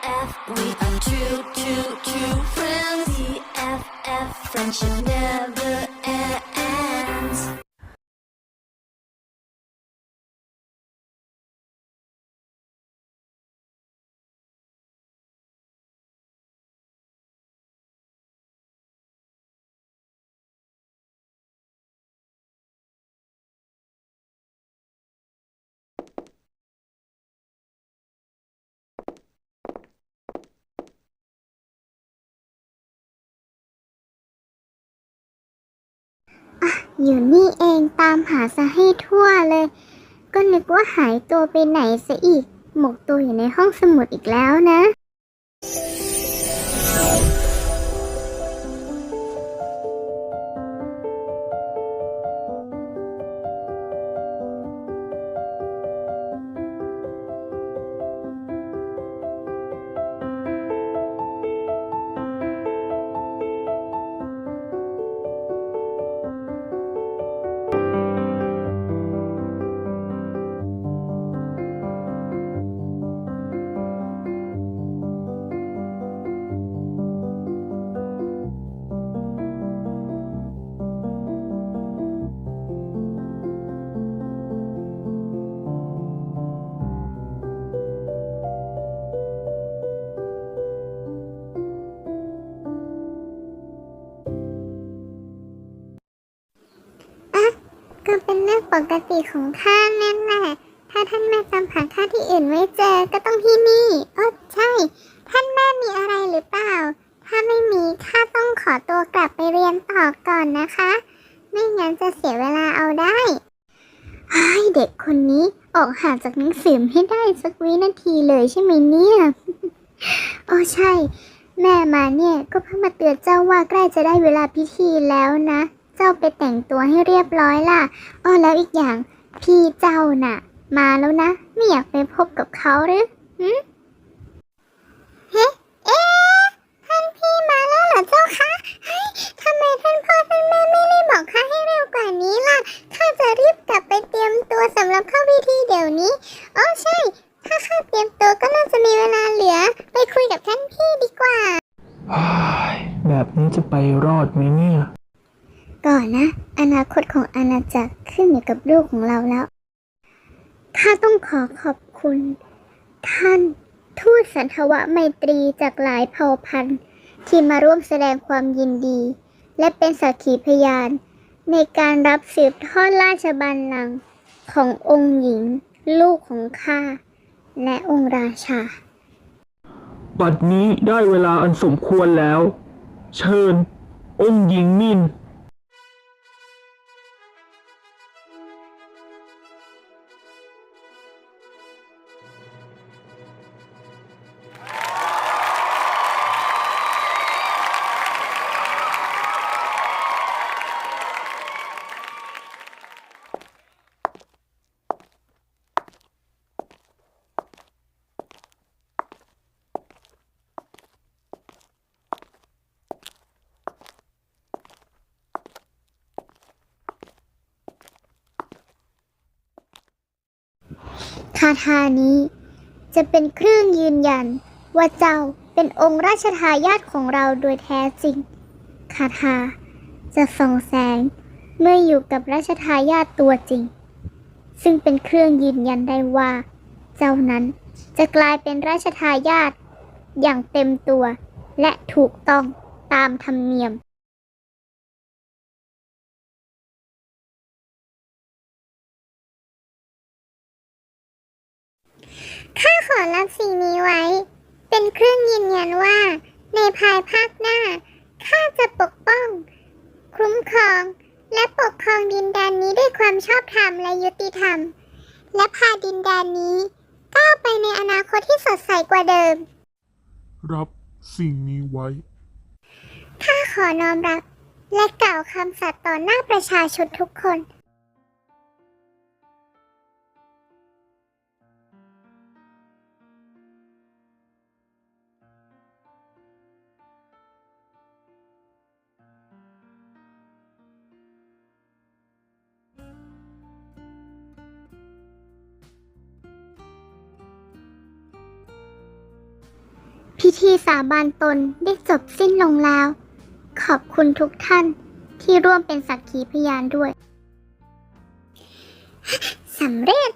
BFF, we are true, true, true friends. BFF, friendship never ends. อยู่นี่เองตามหาซะให้ทั่วเลย ก็นึกว่าหายตัวไปไหนซะอีก หมกตัวอยู่ในห้องสมุดอีกแล้วนะ ก็เป็นเรื่องปกติของข้านั่นแหละ ถ้าท่านแม่จำหาข้าที่อื่นไม่เจอก็ต้องที่นี่อ๋อใช่ ท่านแม่มีอะไรหรือเปล่า ถ้าไม่มีข้าต้องขอตัวกลับไปเรียนต่อก่อนนะคะ ไม่งั้นจะเสียเวลาเอาได้ไอ้ยเด็กคนนี้ออกห่างจากหนังสือให้ได้สักวินาทีเลยใช่ไหมเนี่ยโอ้ใช่ แม่มาเนี่ยก็เพิ่งมาเตือนเจ้าว่าใกล้จะได้เวลาพิธีแล้วนะ เจ้าไปแต่งตัวให้เรียบร้อยล่ะอ้อแล้วอีกอย่างพี่เจ้าน่ะ มาแล้วนะ ไม่อยากไปพบกับเขาหรือหืเฮ้เอ๊ท่านพี่มาแล้วเหรอเจ้าคะเฮ้ยทำไมท่านพ่อท่านแม่ไม่รีบบอกข้าให้เร็วกว่านี้ล่ะข้าจะรีบกลับไปเตรียมตัวสำหรับเข้าพิธีเดี๋ยวนี้อ๋อใช่ ถ้าข้าเตรียมตัวก็น่าจะมีเวลาเหลือ ไปคุยกับท่านพี่ดีกว่าแบบนี้จะไปรอดไหมเนี่ย ก่อนนะ อนาคตของอาณาจักรขึ้นอยู่กับลูกของเราแล้ว ข้าต้องขอขอบคุณ ท่านทูตสันทวไมตรีจากหลายเผ่าพันธุ์ ที่มาร่วมแสดงความยินดี และเป็นสักขีพยาน ในการรับสืบทอดราชบัลลังก์ขององค์หญิง ลูกของข้า และองค์ราชา บัดนี้ได้เวลาอันสมควรแล้ว เชิญ องค์หญิงมิน คาถานี้ จะเป็นเครื่องยืนยัน ว่าเจ้าเป็นองค์ราชทายาทของเราโดยแท้จริง คาถาจะส่องแสงเมื่ออยู่กับราชทายาทตัวจริง ซึ่งเป็นเครื่องยืนยันได้ว่า เจ้านั้นจะกลายเป็นราชทายาทอย่างเต็มตัวและถูกต้องตามธรรมเนียม ข้าขอรับสิ่งนี้ไว้ เป็นเครื่องยืนยันว่า ในภายภาคหน้า ข้าจะปกป้อง คุ้มครอง และปกครองดินแดนนี้ด้วยความชอบธรรมและยุติธรรม และพาดินแดนนี้ก้าวไปในอนาคตที่สดใสกว่าเดิม รับสิ่งนี้ไว้ ข้าขอน้อมรับ และกล่าวคำสัตย์ต่อหน้าประชาชนทุกคน พิธีสาบานตนได้จบสิ้นลงแล้ว ขอบคุณทุกท่านที่ร่วมเป็นสักขีพยานด้วย สำเร็จ